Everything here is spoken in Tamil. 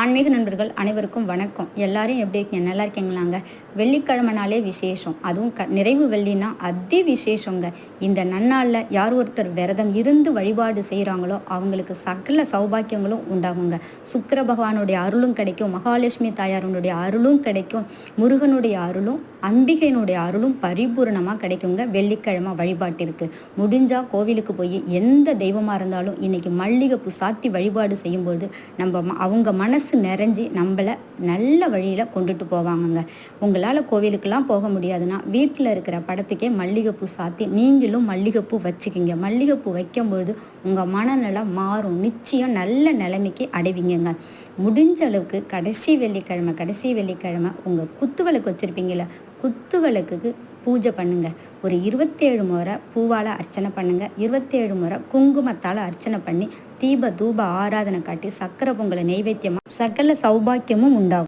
ஆன்மீக நண்பர்கள் அனைவருக்கும் வணக்கம். எல்லாரும் எப்படி இருக்கீங்க? நல்லா இருக்கீங்களாங்க? வெள்ளிக்கிழமைனாலே விசேஷம். அதுவும் க நிறைவு வெள்ளினா அதி விசேஷங்க. இந்த நன்னாளில் யார் ஒருத்தர் விரதம் இருந்து வழிபாடு செய்கிறாங்களோ அவங்களுக்கு சகல சௌபாக்கியங்களும் உண்டாகுங்க. சுக்கர பகவானுடைய அருளும் கிடைக்கும். மகாலட்சுமி தாயாருடைய அருளும் கிடைக்கும். முருகனுடைய அருளும் அம்பிகையினுடைய அருளும் பரிபூரணமாக கிடைக்குங்க. வெள்ளிக்கிழமை வழிபாட்டிற்கு. முடிஞ்சால் கோவிலுக்கு போய் எந்த தெய்வமாக இருந்தாலும் இன்னைக்கு பூ சாத்தி வழிபாடு செய்யும்போது நம்ம ம- அவங்க மனசு நிறைஞ்சி நம்மளை நல்ல வழியில் கொண்டுட்டு போவாங்கங்க. உங்களால் கோவிலுக்கெல்லாம் போக முடியாதுன்னா வீட்டில் இருக்கிற படத்துக்கே மல்லிகைப்பூ சாத்தி நீங்களும் மல்லிகைப்பூ வச்சுக்கிங்க. மல்லிகைப்பூ வைக்கும்போது உங்கள் மனநலம் மாறும். நிச்சயம் நல்ல நிலைமைக்கு அடைவிங்கங்க. முடிஞ்ச அளவுக்கு கடைசி வெள்ளிக்கிழமை கடைசி வெள்ளிக்கிழமை உங்கள் குத்துவிளக்கு வச்சுருப்பீங்கள குத்துவிளக்குக்கு பூஜை பண்ணுங்க. ஒரு இருபத்தேழு முறை பூவால் அர்ச்சனை பண்ணுங்க. இருபத்தேழு முறை குங்குமத்தால் அர்ச்சனை பண்ணி தீப தூப ஆராதனை காட்டி சக்கரை பொங்கலை நெய்வேத்தியமாக சகல சௌபாக்கியமும் உண்டாகும்.